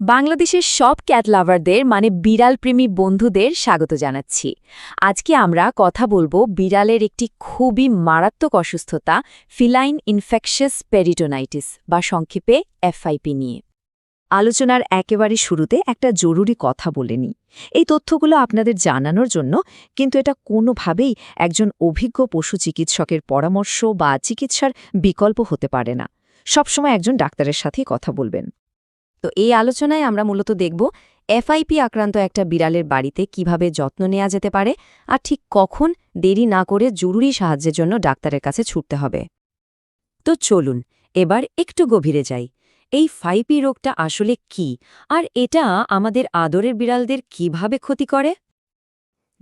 বাংলাদেশের সব ক্যাট লাভারদের মানে বিড়াল প্রেমী বন্ধুদের স্বাগত জানাচ্ছি। আজকে আমরা কথা বলব বিড়ালের একটি খুবই মারাত্মক অসুস্থতা ফিলাইন ইনফেকশাস পেরিটোনাইটিস বা সংক্ষেপে এফআইপি নিয়ে। আলোচনার একেবারে শুরুতে একটা জরুরি কথা বলে নিই। এই তথ্যগুলো আপনাদের জানানোর জন্য কিন্তু এটা কোনোভাবেই একজন অভিজ্ঞ পশু চিকিৎসকের পরামর্শ বা চিকিৎসার বিকল্প হতে পারে না। সবসময় একজন ডাক্তারের সাথেই কথা বলবেন। তো এই আলোচনায় আমরা মূলত দেখব এফআইপি আক্রান্ত একটা বিড়ালের বাড়িতে কীভাবে যত্ন নেওয়া যেতে পারে আর ঠিক কখন দেরি না করে জরুরি সাহায্যের জন্য ডাক্তারের কাছে ছুটতে হবে। তো চলুন, এবার একটু গভীরে যাই। এই ফাইপি রোগটা আসলে কি? আর এটা আমাদের আদরের বিড়ালদের কীভাবে ক্ষতি করে?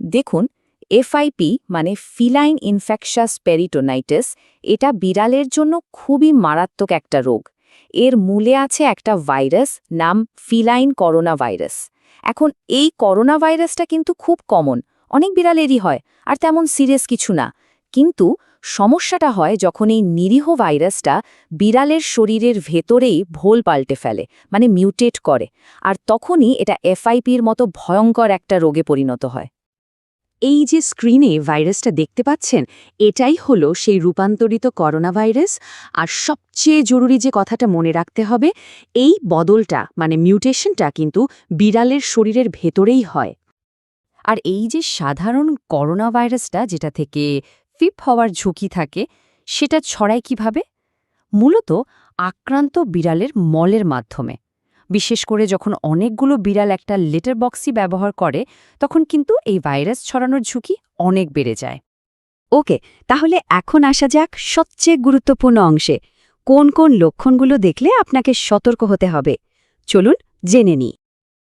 দেখুন, এফআইপি মানে ফিলাইন ইনফেকশাস পেরিটোনাইটিস, এটা বিড়ালের জন্য খুবই মারাত্মক একটা রোগ। এর মূলে আছে একটা ভাইরাস নাম ফিলাইন করোনা ভাইরাস এখন এই করোনা ভাইরাসটা কিন্তু খুব কমন, অনেক বিড়ালেরই হয়, আর তেমন সিরিয়াস কিছু না। কিন্তু সমস্যাটা হয় যখন এই নিরীহ ভাইরাসটা বিড়ালের শরীরের ভেতরেই ভোল পাল্টে ফেলে মানে মিউটেট করে, আর তখনই এটা এফআইপির মতো ভয়ঙ্কর একটা রোগে পরিণত হয়। এই যে স্ক্রিনে ভাইরাসটা দেখতে পাচ্ছেন, এটাই হলো সেই রূপান্তরিত করোনা ভাইরাস আর সবচেয়ে জরুরি যে কথাটা মনে রাখতে হবে, এই বদলটা মানে মিউটেশনটা কিন্তু বিড়ালের শরীরের ভেতরেই হয়। আর এই যে সাধারণ করোনা ভাইরাসটা যেটা থেকে ফিপ হওয়ার ঝুঁকি থাকে, সেটা ছড়ায় কীভাবে? মূলত আক্রান্ত বিড়ালের মলের মাধ্যমে। বিশেষ করে যখন অনেকগুলো বিড়াল একটা লেটার বক্সই ব্যবহার করে, তখন কিন্তু এই ভাইরাস ছড়ানোর ঝুঁকি অনেক বেড়ে যায়। ওকে, তাহলে এখন আসা যাক সবচেয়ে গুরুত্বপূর্ণ অংশে। কোন কোন লক্ষণগুলো দেখলে আপনাকে সতর্ক হতে হবে? চলুন জেনে নিই।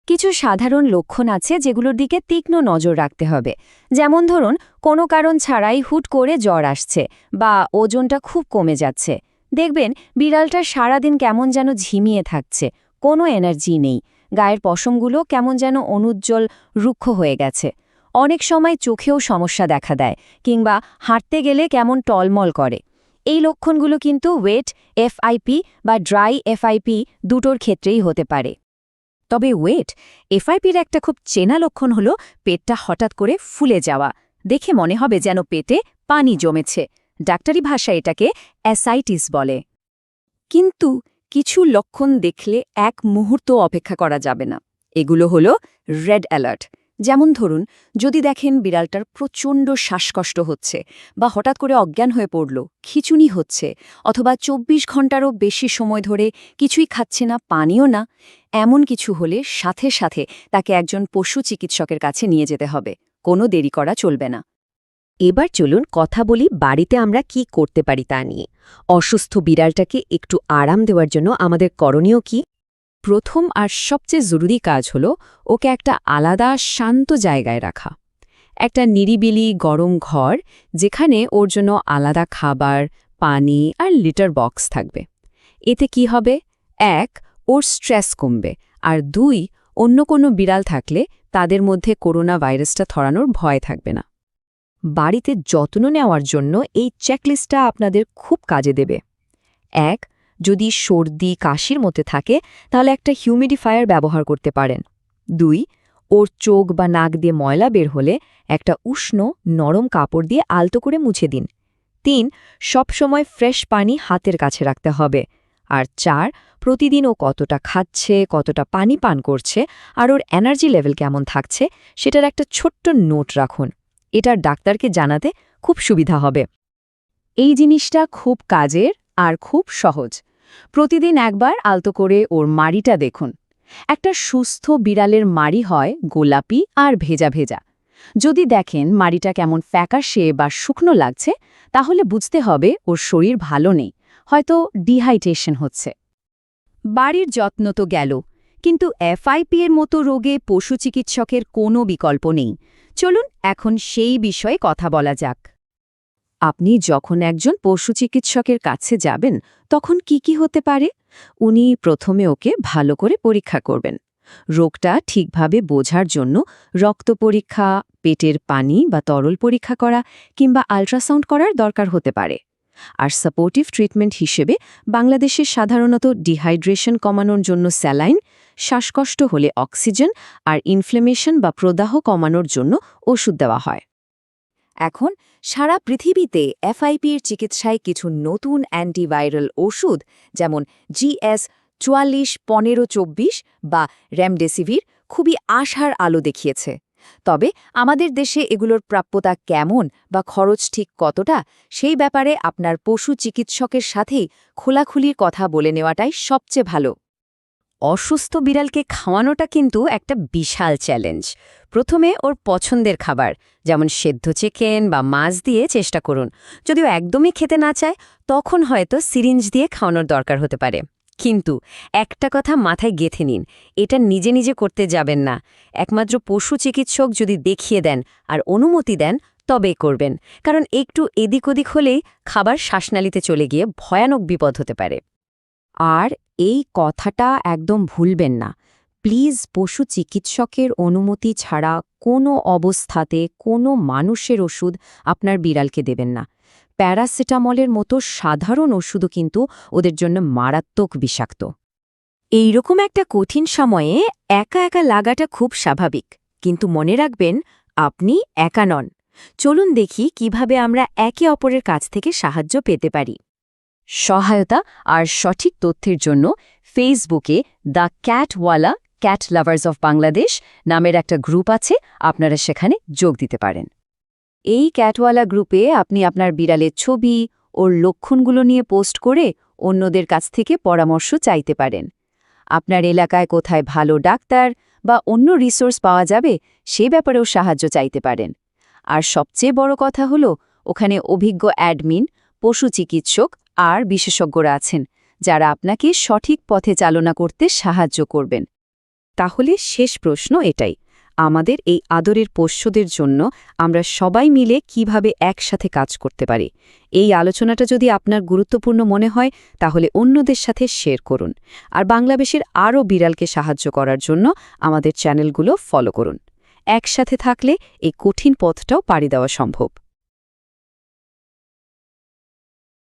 কিছু সাধারণ লক্ষণ আছে যেগুলোর দিকে তীক্ষ্ণ নজর রাখতে হবে। যেমন ধরুন, কোনো কারণ ছাড়াই হুট করে জ্বর আসছে বা ওজনটা খুব কমে যাচ্ছে। দেখবেন, বিড়ালটা সারাদিন কেমন যেন ঝিমিয়ে থাকছে। কোনো এনার্জি নেই। গায়ের পশমগুলো কেমন যেন অনুজ্জ্বল, রুক্ষ হয়ে গেছে। অনেক সময় চোখেও সমস্যা দেখা দেয়, কিংবা হাঁটতে গেলে কেমন টলমল করে। এই লক্ষণগুলো কিন্তু ওয়েট, এফআইপি বা ড্রাই এফআইপি দুটোর ক্ষেত্রেই হতে পারে। তবে ওয়েট, এফআইপির একটা খুব চেনা লক্ষণ হল পেটটা হঠাৎ করে ফুলে যাওয়া। দেখে মনে হবে যেন পেটে পানি জমেছে। ডাক্তারি ভাষায় এটাকে অ্যাসাইটিস বলে। কিন্তু কিছু লক্ষণ দেখলে এক মুহূর্ত অপেক্ষা করা যাবে না। এগুলো হলো রেড অ্যালার্ট। যেমন ধরুন, যদি দেখেন বিড়ালটার প্রচণ্ড শ্বাসকষ্ট হচ্ছে বা হঠাৎ করে অজ্ঞান হয়ে পড়ল, খিচুনি হচ্ছে অথবা ২৪ ঘন্টারও বেশি সময় ধরে কিছুই খাচ্ছে না, পানিও না, এমন কিছু হলে সাথে সাথে তাকে একজন পশু চিকিৎসকের কাছে নিয়ে যেতে হবে। কোনো দেরি করা চলবে না। এবার চলুন কথা বলি বাড়িতে আমরা কি করতে পারি তা নিয়ে। অসুস্থ বিড়ালটাকে একটু আরাম দেওয়ার জন্য আমাদের করণীয় কি? প্রথম আর সবচেয়ে জরুরি কাজ হল ওকে একটা আলাদা শান্ত জায়গায় রাখা। একটা নিরিবিলি গরম ঘর যেখানে ওর জন্য আলাদা খাবার, পানি আর লিটার বক্স থাকবে। এতে কি হবে? এক, ওর স্ট্রেস কমবে। আর দুই, অন্য কোনো বিড়াল থাকলে তাদের মধ্যে করোনা ভাইরাসটা ছড়ানোর ভয় থাকবে না। বাড়িতে যত্ন নেওয়ার জন্য এই চেকলিস্টটা আপনাদের খুব কাজে দেবে। এক, যদি সর্দি, কাশির মধ্যে থাকে, তাহলে একটা হিউমিডিফায়ার ব্যবহার করতে পারেন। দুই, ওর চোখ বা নাক দিয়ে ময়লা বের হলে একটা উষ্ণ, নরম কাপড় দিয়ে আলতো করে মুছে দিন। তিন, সবসময় ফ্রেশ পানি হাতের কাছে রাখতে হবে। আর চার, প্রতিদিন ও কতটা খাচ্ছে, কতটা পানি পান করছে, আর ওর এনার্জি লেভেল কেমন থাকছে, সেটার একটা ছোট্ট নোট রাখুন। এটার ডাক্তারকে জানাতে খুব সুবিধা হবে। এই জিনিসটা খুব কাজের আর খুব সহজ। প্রতিদিন একবার আলতো করে ওর মাড়িটা দেখুন। একটা সুস্থ বিড়ালের মাড়ি হয় গোলাপি আর ভেজা ভেজা। যদি দেখেন মাড়িটা কেমন ফ্যাকাশে বা শুকনো লাগছে, তাহলে বুঝতে হবে ওর শরীর ভালো নেই, হয়তো ডিহাইড্রেশন হচ্ছে। বাড়ির যত্ন তো গেল, কিন্তু এফআইপি এর মতো রোগে পশু চিকিৎসকের কোনো বিকল্প নেই। চলুন এখন সেই বিষয়ে কথা বলা যাক। আপনি যখন একজন পশু চিকিৎসকের কাছে যাবেন, তখন কি কি হতে পারে? উনি প্রথমে ওকে ভালো করে পরীক্ষা করবেন। রোগটা ঠিকভাবে বোঝার জন্য রক্ত পরীক্ষা, পেটের পানি বা তরল পরীক্ষা করা কিংবা আল্ট্রাসাউন্ড করার দরকার হতে পারে। আর সাপোর্টিভ ট্রিটমেন্ট হিসেবে বাংলাদেশে সাধারণত ডিহাইড্রেশন কমানোর জন্য স্যালাইন, শ্বাসকষ্ট হলে অক্সিজেন আর ইনফ্লেমেশন বা প্রদাহ কমানোর জন্য ওষুধ দেওয়া হয়। এখন সারা পৃথিবীতে এফআইপির চিকিৎসায় কিছু নতুন অ্যান্টিভাইরাল ওষুধ যেমন জিএস চুয়াল্লিশ, পনেরো, চব্বিশ বা রেমডেসিভির খুবই আশার আলো দেখিয়েছে। তবে আমাদের দেশে এগুলোর প্রাপ্যতা কেমন বা খরচ ঠিক কতটা, সেই ব্যাপারে আপনার পশু চিকিৎসকের সাথেই খোলাখুলির কথা বলে নেওয়াটাই সবচেয়ে ভালো। অসুস্থ বিড়ালকে খাওয়ানোটা কিন্তু একটা বিশাল চ্যালেঞ্জ প্রথমে ওর পছন্দের খাবার, যেমন সেদ্ধ চিকেন বা মাছ দিয়ে চেষ্টা করুন। যদিও একদমই খেতে না চায়, তখন হয়তো সিরিঞ্জ দিয়ে খাওয়ানোর দরকার হতে পারে। কিন্তু একটা কথা মাথায় গেথে নিন, এটা নিজে নিজে করতে যাবেন না। একমাত্র পশু চিকিৎসক যদি দেখিয়ে দেন আর অনুমতি দেন তবে করবেন। কারণ একটু এদিক ওদিক হলেই খাবার শ্বাসনালীতে চলে গিয়ে ভয়ানক বিপদ হতে পারে। আর এই কথাটা একদম ভুলবেন না। প্লিজ পশু চিকিৎসকের অনুমতি ছাড়া কোনো অবস্থাতে কোনো মানুষের ওষুধ আপনার বিড়ালকে দেবেন না। প্যারাসিটামলের মতো সাধারণ ওষুধও কিন্তু ওদের জন্য মারাত্মক বিষাক্ত। এইরকম একটা কঠিন সময়ে একা একা লাগাটা খুব স্বাভাবিক। কিন্তু মনে রাখবেন, আপনি একা নন। চলুন দেখি কীভাবে আমরা একে অপরের কাছ থেকে সাহায্য পেতে পারি। সহায়তা আর সঠিক তথ্যের জন্য ফেসবুকে দ্য ক্যাটওয়ালা ক্যাট লাভার্স অফ বাংলাদেশ নামের একটা গ্রুপ আছে, আপনারা সেখানে যোগ দিতে পারেন। এই ক্যাটওয়ালা গ্রুপে আপনি আপনার বিড়ালের ছবি ওর লক্ষণগুলো নিয়ে পোস্ট করে অন্যদের কাছ থেকে পরামর্শ চাইতে পারেন। আপনার এলাকায় কোথায় ভালো ডাক্তার বা অন্য রিসোর্স পাওয়া যাবে, সে ব্যাপারেও সাহায্য চাইতে পারেন। আর সবচেয়ে বড় কথা হল, ওখানে অভিজ্ঞ অ্যাডমিন পশু চিকিৎসক আর বিশেষজ্ঞরা আছেন, যারা আপনাকে সঠিক পথে চালনা করতে সাহায্য করবেন। তাহলে শেষ প্রশ্ন এটাই। আমাদের এই আদরের পোষ্যদের জন্য আমরা সবাই মিলে কীভাবে একসাথে কাজ করতে পারি। এই আলোচনাটা যদি আপনার গুরুত্বপূর্ণ মনে হয়, তাহলে অন্যদের সাথে শেয়ার করুন। আর বাংলাদেশের আরও বিড়ালকে সাহায্য করার জন্য আমাদের চ্যানেলগুলো ফলো করুন। একসাথে থাকলে এই কঠিন পথটাও পাড়ি দেওয়া সম্ভব।